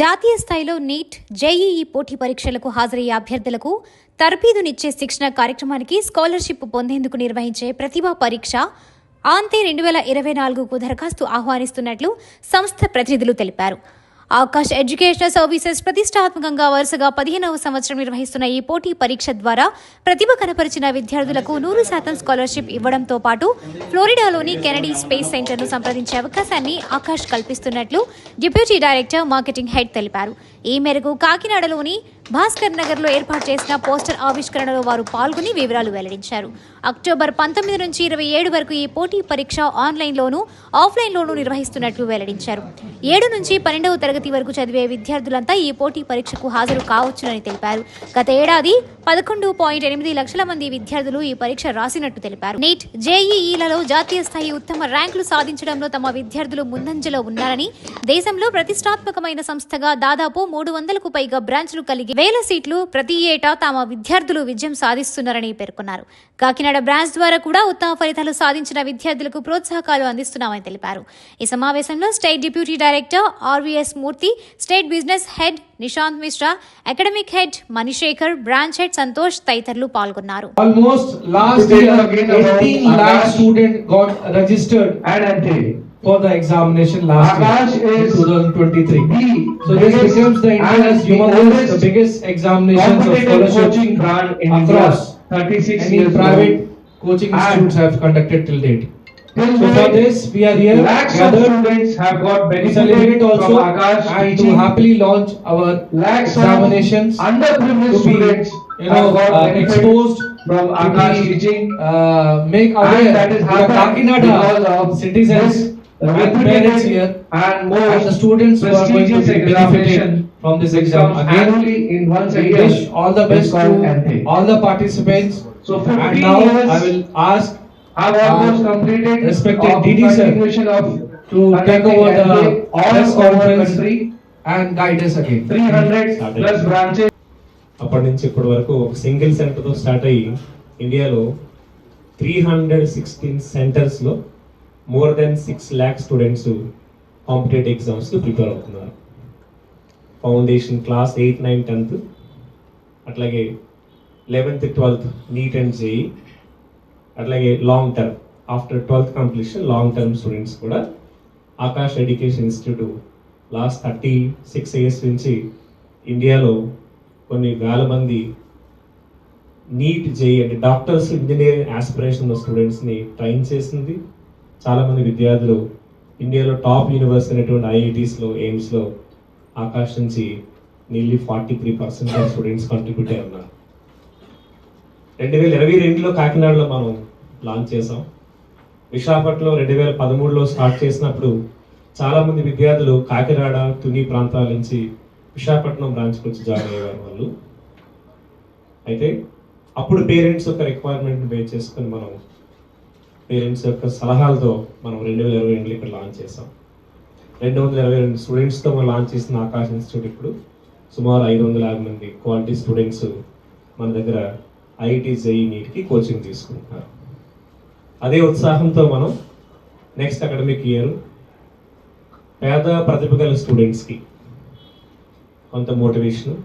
జాతీయ స్థాయిలో neat JEE పోటీ పరీక్షలకు హాజరయ్యే అభ్యర్థులకు తర్ఫీదునిచ్చే శిక్షణ కార్యక్రమానికి స్కాలర్షిప్ పొందేందుకు నిర్వహించే ప్రతిభా పరీక్ష ఆంతే రెండు వేల ఇరవై నాలుగుకు దరఖాస్తు ఆహ్వానిస్తున్నట్లు సంస్థ ప్రతినిధులు తెలిపారు. ఆకాష్ ఎడ్యుకేషనల్ సర్వీసెస్ ప్రతిష్టాత్మకంగా వరుసగా పదిహేనవ సంవత్సరం నిర్వహిస్తున్న ఈ పోటీ పరీక్ష ద్వారా ప్రతిభ కనపరిచిన విద్యార్థులకు నూరు శాతం స్కాలర్షిప్ ఇవ్వడంతో పాటు ఫ్లోరిడాలోని కెనడీ స్పేస్ సెంటర్ను సంప్రదించే అవకాశాన్ని ఆకాష్ కల్పిస్తున్నట్లు డిప్యూటీ డైరెక్టర్ మార్కెటింగ్ హెడ్ తెలిపారు. ఈ మేరకు కాకినాడలోని భాస్కర్ నగర్లో ఏర్పాటు చేసిన పోస్టర్ ఆవిష్కరణలో వారు పాల్గొని వివరాలు వెల్లడించారు. అక్టోబర్ పంతొమ్మిది నుంచి ఇరవై ఏడు వరకు ఈ పోటీ పరీక్ష ఆన్లైన్లోనూ ఆఫ్లైన్లోనూ నిర్వహిస్తున్నట్లు వెల్లడించారు. ఏడు నుంచి పన్నెండవ తరగతి వరకు చదివే విద్యార్థులంతా ఈ పోటీ పరీక్షకు హాజరు కావచ్చునని తెలిపారు. గత ఏడాది పదకొండు పాయింట్ ఎనిమిది లక్షల మంది విద్యార్థులు ఈ పరీక్ష రాసినట్టు తెలిపారు. నీట్ జేఈఈలలో జాతీయ స్థాయి ఉత్తమ ర్యాంకులు సాధించడంలో తమ విద్యార్థులు ముందంజలో ఉన్నారని దేశంలో ప్రతిష్టాత్మకమైన సంస్థగా దాదాపు మూడు వందలకు పైగా బ్రాంచ్లు కలిగి వేల సీట్లు ప్రతి ఏటా తమ విద్యార్థులు విజయం సాధిస్తున్నారని పేర్కొన్నారు కాకినాడ బ్రాంచ్ ద్వారా కూడా ఉత్తమ ఫలితాలు సాధించిన విద్యార్థులకు ప్రోత్సాహకాలు అందిస్తున్నామని తెలిపారు ఈ సమావేశంలో state deputy director RVS Murthy state business head Nishant Mishra academic head Manishekar branch head Santosh తదితరులు పాల్గొన్నారు year, again about 18 lakh Akash. student got registered and Ante. For the examination last Akash year, is 2023. The So this becomes the India's the humongous, the biggest examinations of competitive scholarship coaching brand in across India. 36 any years private coaching institutes have conducted till date. Till So for this, we are here gathered students have got to celebrate also from Akash and to happily launch our Lakhs examinations underprivileged to be, students you know, uh, exposed from Akash teaching. uh, make aware that is the Kakinada of citizens with parents here and and most the students who are going to be benefited from this exam. Again, annually in once a year. wish all the best to all the participants. So And 15 now I will ask have uh, almost completed respected DD sir of to take over the all press conference country, and guide us again. 300 plus branches. అప్పటి నుంచి ఇప్పటి వరకు ఒక single సెంటర్తో start అయ్యి ఇండియాలో three hundred sixteen సెంటర్స్లో more than six lakh students competitive ఎగ్జామ్స్కి prepare అవుతున్నారు. Foundation class eighth nine tenth అట్లాగే eleventh twelfth NEET and JEE అట్లాగే long term after twelfth completion long term students కూడా Aakash education institute last thirty six years నుంచి ఇండియాలో కొన్ని వేల మంది నీట్ జేఈ అంటే డాక్టర్స్ ఇంజనీరింగ్ ఆస్పిరేషన్ ఉన్న స్టూడెంట్స్ని ట్రైన్ చేసింది. చాలామంది విద్యార్థులు ఇండియాలో టాప్ యూనివర్సిటీ అయినటువంటి ఐఐటీస్లో ఎయిమ్స్లో ఆకాశ్ నుంచి forty three percent students contribute అయి ఉన్నారు. రెండు వేల ఇరవై రెండులో కాకినాడలో మనం లాంచ్ చేసాం విశాఖపట్నంలో రెండు వేల పదమూడులో స్టార్ట్ చేసినప్పుడు చాలామంది విద్యార్థులు కాకినాడ తుని ప్రాంతాల నుంచి విశాఖపట్నం బ్రాంచ్కి వచ్చి జాయిన్ అయ్యేవారు వాళ్ళు. అయితే అప్పుడు పేరెంట్స్ యొక్క రిక్వైర్మెంట్ బేస్ చేసుకొని మనం పేరెంట్స్ యొక్క సలహాలతో మనం రెండు వేల ఇరవై రెండులో ఇక్కడ లాంచ్ చేసాం రెండు వందల ఇరవై రెండు స్టూడెంట్స్తో మనం లాంచ్ చేసిన ఆకాశ ఇన్స్టిట్యూట్ ఇప్పుడు సుమారు ఐదు వందల యాభై మంది క్వాలిటీ స్టూడెంట్స్ మన దగ్గర ఐఐటి జేఈ నీట్కి కోచింగ్ తీసుకుంటున్నారు. అదే ఉత్సాహంతో మనం నెక్స్ట్ అకాడమిక్ ఇయర్ పేద ప్రతిభ గల స్టూడెంట్స్కి కొంత మోటివేషను